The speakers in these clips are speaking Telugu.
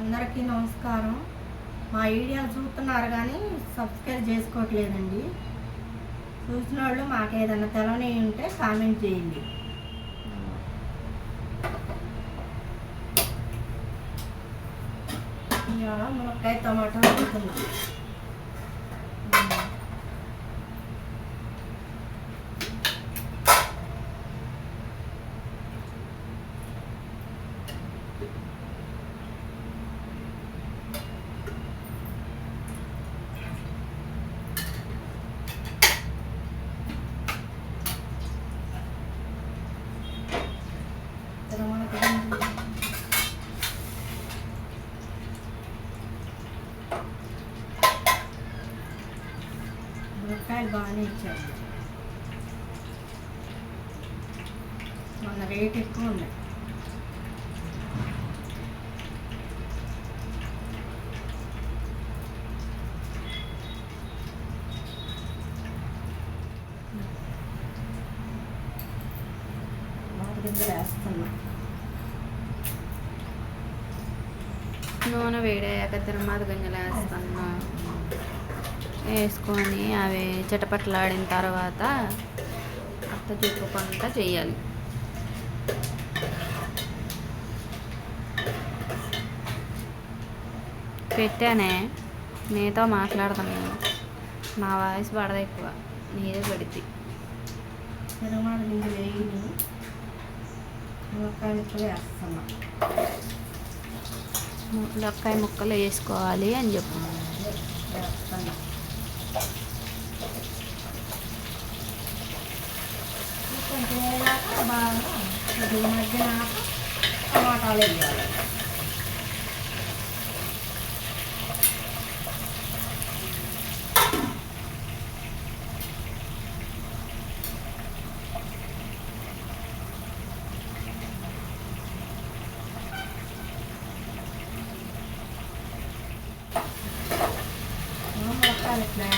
అందరికీ నమస్కారం. మా వీడియో చూస్తున్నారు కానీ సబ్స్క్రైబ్ చేసుకోవట్లేదండి. చూసిన వాళ్ళు మాకు ఏదైనా తెలవని ఉంటే కామెంట్ చేయండి. మునక్కాయ మునక్కాయ టమాటా ఇచ్చారు. మొన్న రేట్ ఎక్కువ కింద వేస్తున్నా. నూనె వేడయ్యాక తిరుమల గింజలు వేస్తున్నా. వేసుకొని అవి చిటపట్లాడిన తర్వాత అత్త తిప్పుకుంటా చెయ్యాలి పెట్టానే నీతో మాట్లాడుతున్నాను నా వాయిస్ పడదు ఎక్కువ. నీదే పడిద్ది. తిరుమల గింజలు వేయి మునక్కాయ ముక్కలు వేస్తున్నా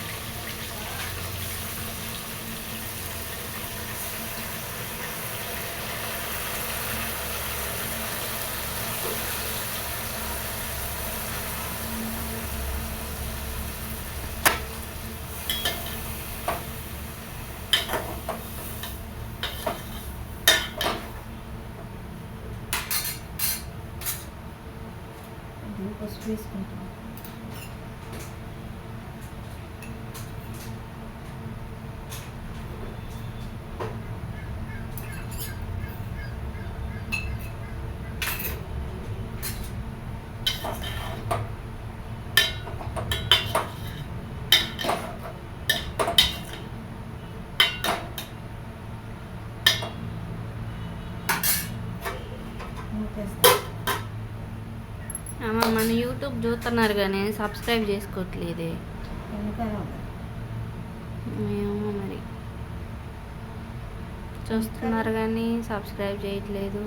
మూతేస్తాం మన యూట్యూబ్ చూస్తున్నారు కానీ సబ్స్క్రైబ్ చేసుకోవట్లేదే. ఏమో మరి. చూస్తున్నారు కానీ సబ్స్క్రైబ్ చేయట్లేదు.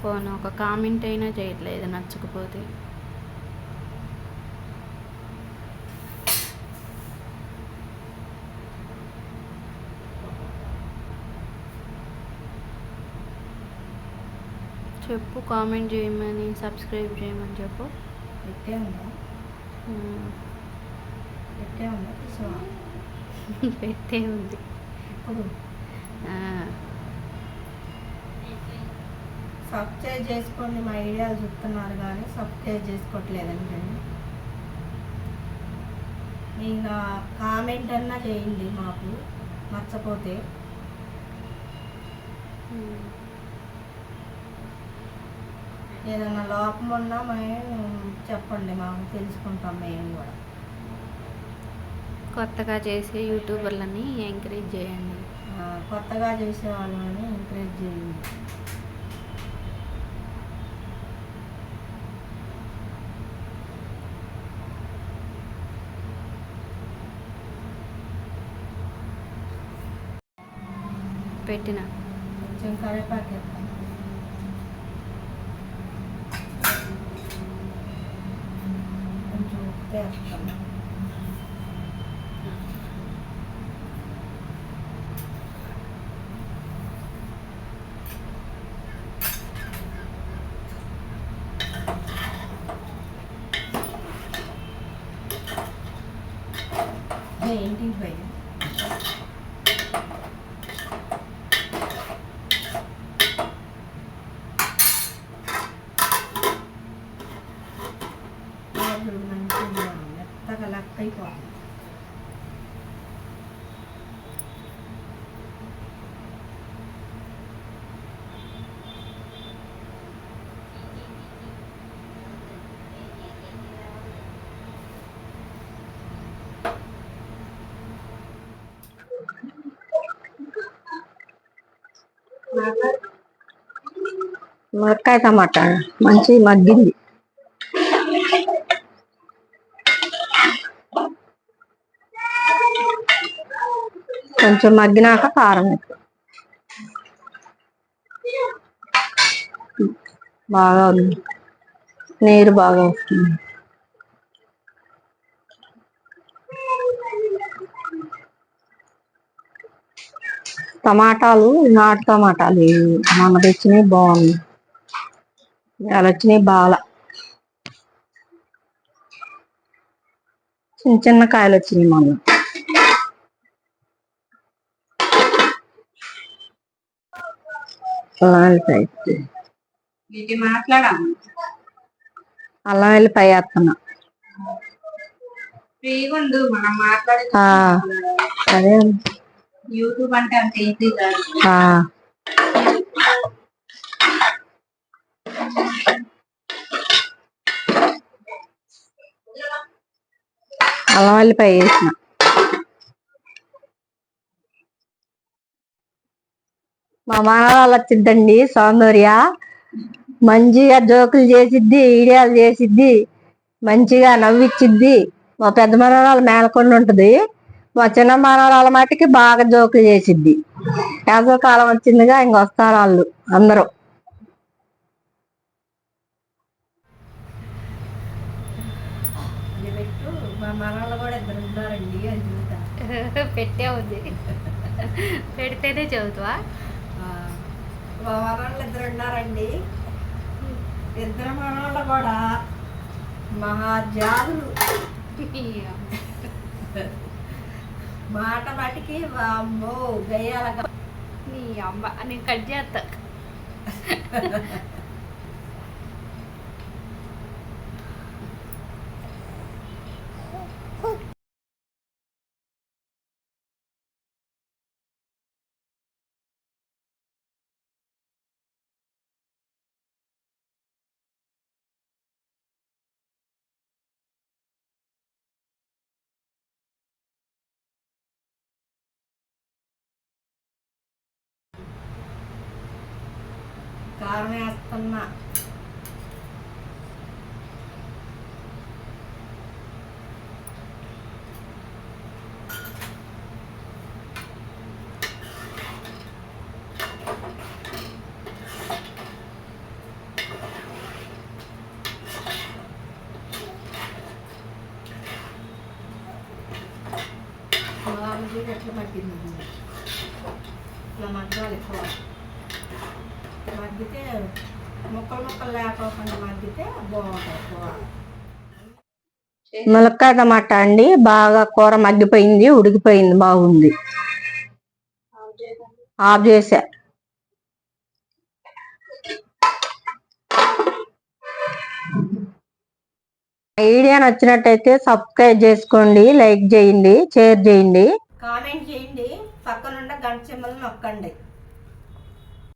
ఫోన్ ఒక కామెంట్ అయినా చేయట్లేదు నచ్చకపోతే. చెప్పు కామెంట్ చేయమని సబ్స్క్రైబ్ చేయమని చెప్పు. పెట్టే ఉందా పెట్టే ఉందా. తీసుకోవా పెట్టే ఉంది. ఇప్పుడు సబ్స్క్రైబ్ చేసుకోండి మా ఐడియాలు చూస్తున్నారు కానీ సబ్స్క్రైబ్ చేసుకోవట్లేదండి నా కామెంట్ అన్నా చేయండి మాకు నచ్చపోతే. ఏదైనా లోపం ఉన్నా మేము చెప్పండి మాకు తెలుసుకుంటాం మేము కూడా. కొత్తగా చేసే యూట్యూబర్లని ఎంకరేజ్ చేయండి. కొత్తగా చేసే వాళ్ళని ఎంకరేజ్ చేయండి. పెట్టిన. కొంచెం కరివేపాకు. đẹp Hãy subscribe lalaki po. Makai sama tangan, mancing madin. Ya. కొంచెం మగ్గినాక కారం బాగా ఉంది నీరు బాగా వస్తుంది. టమాటాలు నాటు టమాటాలు ఇవి. మొన్న తెచ్చినవి బాగుంది ఇవాళ వచ్చినాయి బాగా చిన్న చిన్న కాయలు వచ్చినాయి మొన్న. అల్లం వెల్లిపాయ వేస్తున్నా అదే యూట్యూబ్ అంటే అంత ఈజీ కాదు. ఆ. అల్లం వెల్లిపాయ వేసిన మా మనవరాలు వచ్చిద్దండి సౌందర్య. మంచిగా జోకులు చేసిద్ది వీడియోలు చేసిద్ది మంచిగా నవ్విచ్చిద్ది. మా పెద్ద మనవరాలు మేలకొండ ఉంటది. మా చిన్న మనవరాల మటుకి బాగా జోకులు చేసిద్ది. వేసవ కాలం వచ్చిందిగా ఇంక వస్తారు వాళ్ళు అందరూ. మనవాళ్ళు పెట్టే ఉంది. పెడితేనే చదువుతావా? మా ఇద్దరు ఉన్నారండి ఇద్దరు మనోళ్ళు కూడా మహాజాదులు మాట మాటికి అమ్మో గయ్యాల నీ అమ్మ నేను కట్ చేస్తా 사랑했었나 마음을 흘려 정말 빛나는 나만 좋아할 거 야. మగ్గితే ముక్కలు ముక్కలు లేకోకుండా మగ్గితే బాగుంటుంది. కూర ములక్కాయ టమాటా అండి. బాగా కూర మగ్గిపోయింది ఉడికిపోయింది బాగుంది. ఆఫ్ చేసా. వీడియో నచ్చినట్టయితే సబ్స్క్రైబ్ చేసుకోండి లైక్ చేయండి షేర్ చేయండి. కామెంట్ చేయండి. పక్కనున్న గంట సింబల్ నొక్కండి.